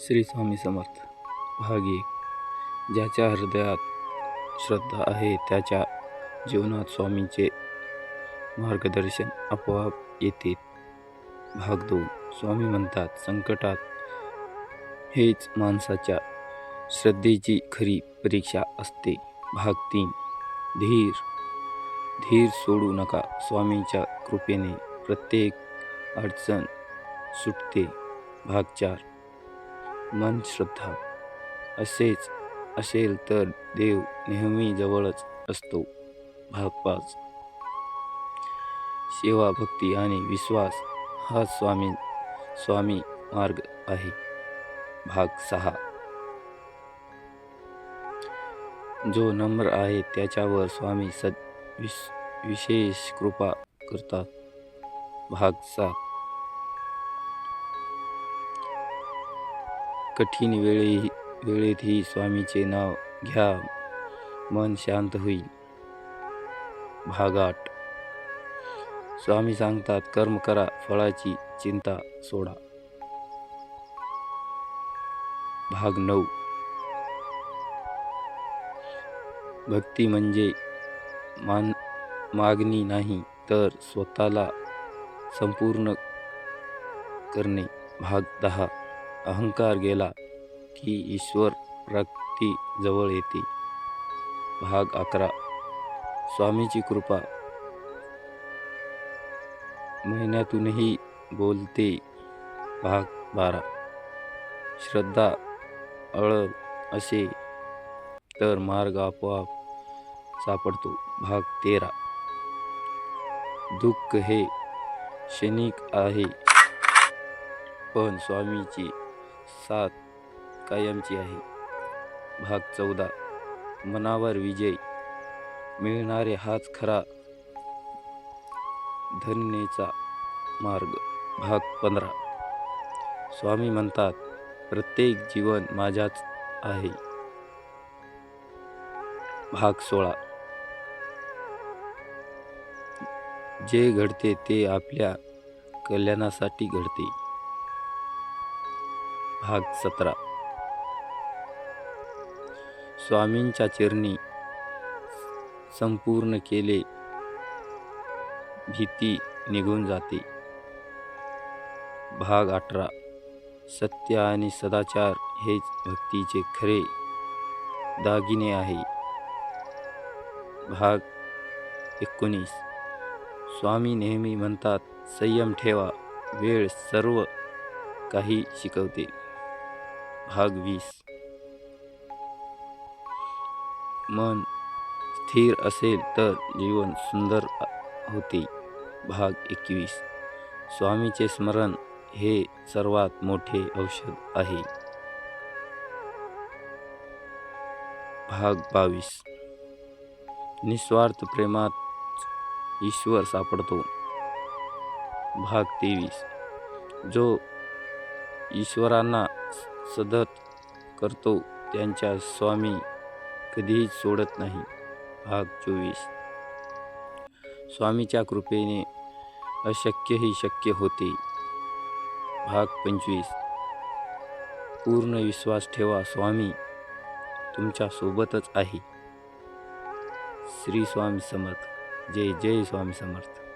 श्री स्वामी समर्थ. भाग एक ज्याच्या हृदयात श्रद्धा आहे त्याच्या जीवनात स्वामींचे मार्गदर्शन आपोआप येते भाग दोन. स्वामी म्हणतात संकटात हेच माणसाच्या श्रद्धेची खरी परीक्षा असते. भाग तीन. धीर. धीर सोडू नका. स्वामींच्या कृपेने प्रत्येक अडचण सुटते. भाग चार. मन श्रद्धा. असेच असेल तर देव नेहमी जवळच असतो. भाग पाच. सेवा भक्ती आणि विश्वास हा स्वामी स्वामी मार्ग आहे. भाग सहा. जो नम्र आहे त्याच्यावर स्वामी सद विश विशेष कृपा करतात. भाग सात. कठीण वेळेही वेळेतही स्वामीचे नाव घ्या. मन शांत होईल. भागाट स्वामी सांगतात कर्म करा फळाची चिंता सोडा. भाग नऊ. भक्ती म्हणजे मान मागणी नाही तर स्वतःला संपूर्ण करणे. भाग दहा. अहंकार गेला की ईश्वर प्राप्ती जवळ येते. भाग अकरा. स्वामीची कृपा. महिन्यातूनही बोलते. भाग बारा. श्रद्धा अळ असे तर मार्ग आपोआप सापडतो. भाग तेरा. दुःख हे क्षणिक आहे पण स्वामीची साथ कायमची आहे. भाग चौदा. मनावर विजय. मिळणारे हाच खरा धन्येचा मार्ग. भाग पंधरा. स्वामी म्हणतात प्रत्येक जीवन माझ्याच आहे. भाग सोळा. जे घडते ते आपल्या कल्याणासाठी घडते. भाग सतरा. स्वामींच्या चिरणी संपूर्ण केले भीती निघून जाते. भाग अठरा. सत्य आणि सदाचार हेच भक्तीचे खरे दागिने आहे. भाग एकोणीस. स्वामी नेहमी म्हणतात संयम ठेवा वेळ सर्व काही शिकवते. भाग वीस. मन स्थिर असेल तर जीवन सुंदर होते. भाग एकवीस. स्वामीचे स्मरण हे सर्वात मोठे औषध आहे. भाग बावीस. निस्वार्थ प्रेमात ईश्वर सापडतो. भाग तेवीस. जो ईश्वरांना सदत करतो त्यांच्या स्वामी कधीही सोडत नाही. भाग चोवीस. स्वामीच्या कृपेने अशक्यही शक्य होते. भाग पंचवीस. पूर्ण विश्वास ठेवा स्वामी. तुमच्या सोबतच आहे. श्री स्वामी समर्थ. जय जय स्वामी समर्थ.